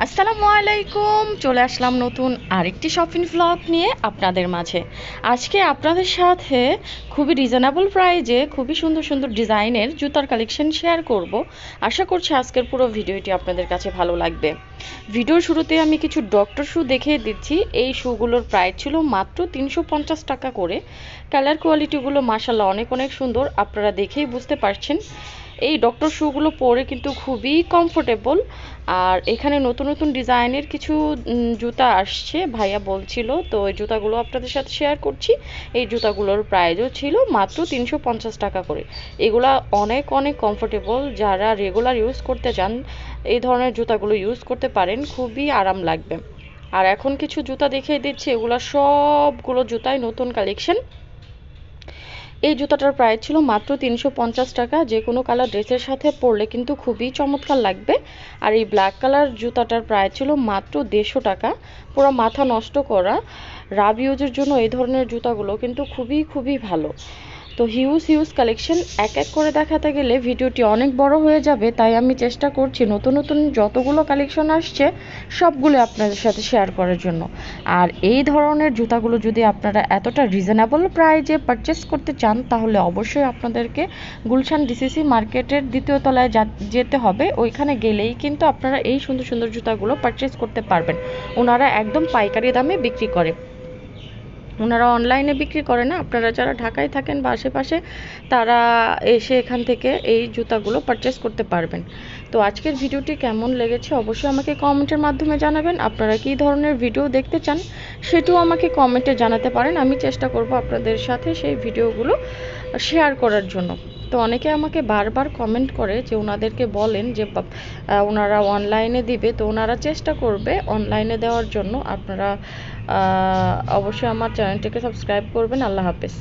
আসসালামু আলাইকুম, চলে আসলাম নতুন আরেকটি শপিং ভ্লগ নিয়ে আপনাদের মাঝে। আজকে আপনাদের সাথে খুবই রিজনেবল প্রাইজে খুবই সুন্দর সুন্দর ডিজাইনের জুতার কালেকশন শেয়ার করব। আশা করছি আজকের পুরো ভিডিওটি আপনাদের কাছে ভালো লাগবে। ভিডিওর শুরুতে আমি কিছু ডক্টর শু দেখিয়ে দিচ্ছি। এই শুগুলোর প্রাইস ছিল মাত্র তিনশো পঞ্চাশ টাকা করে। কালার কোয়ালিটিগুলো মাসাল্লাহ অনেক অনেক সুন্দর। আপনারা দেখেই বুঝতে পারছেন এই ডক্টর শুগুলো পরে কিন্তু খুবই কমফোর্টেবল আর এখানে নতুন নতুন ডিজাইনের কিছু জুতা আসছে, ভাইয়া বলছিল। তো এই জুতাগুলো আপনাদের সাথে শেয়ার করছি। এই জুতাগুলোর প্রাইজও ছিল মাত্র তিনশো পঞ্চাশ টাকা করে। এগুলা অনেক অনেক কমফোর্টেবল যারা রেগুলার ইউজ করতে চান, এই ধরনের জুতাগুলো ইউজ করতে পারেন, খুবই আরাম লাগবে। আর এখন কিছু জুতা দেখিয়ে দিচ্ছি। এগুলো সবগুলো জুতাই নতুন কালেকশন এই জুতাটার প্রাইস ছিল মাত্র তিনশো পঞ্চাশ টাকা। যে কোনো কালার ড্রেসের সাথে পরলে কিন্তু খুবই চমৎকার লাগবে। আর এই ব্ল্যাক কালার জুতাটার প্রাইস ছিল মাত্র দেড়শো টাকা। পুরো মাথা নষ্ট করা। রাব ইউজের জন্য এই ধরনের জুতাগুলো কিন্তু খুবই খুবই ভালো। তো হিউজ হিউজ কালেকশন এক এক করে দেখাতে গেলে ভিডিওটি অনেক বড় হয়ে যাবে, তাই আমি চেষ্টা করছি নতুন নতুন যতগুলো কালেকশন আসছে, সবগুলো আপনাদের সাথে শেয়ার করার জন্য। আর এই ধরনের জুতাগুলো যদি আপনারা এতটা রিজনেবল প্রাইজে পারচেস করতে চান, তাহলে অবশ্যই আপনাদেরকে গুলশান ডিসিসি মার্কেটের দ্বিতীয় তলায় যেতে হবে। ওইখানে গেলেই কিন্তু আপনারা এই সুন্দর সুন্দর জুতাগুলো পারচেস করতে পারবেন। ওনারা একদম পাইকারি দামে বিক্রি করে। ওনারা অনলাইনে বিক্রি করে না। আপনারা যারা ঢাকায় থাকেন বা আশেপাশে, তারা এসে এখান থেকে এই জুতাগুলো পারচেস করতে পারবেন। তো আজকের ভিডিওটি কেমন লেগেছে অবশ্যই আমাকে কমেন্টের মাধ্যমে জানাবেন। আপনারা কী ধরনের ভিডিও দেখতে চান সেটাও আমাকে কমেন্টে জানাতে পারেন। আমি চেষ্টা করব আপনাদের সাথে সেই ভিডিওগুলো শেয়ার করার জন্য। তো অনেকে আমাকে বারবার কমেন্ট করে যে ওনাদেরকে বলেন যে ওনারা অনলাইনে দিবে। তো ওনারা চেষ্টা করবে অনলাইনে দেওয়ার জন্য। আপনারা অবশ্যই আমার চ্যানেলটিকে সাবস্ক্রাইব করবেন। আল্লাহ হাফেজ।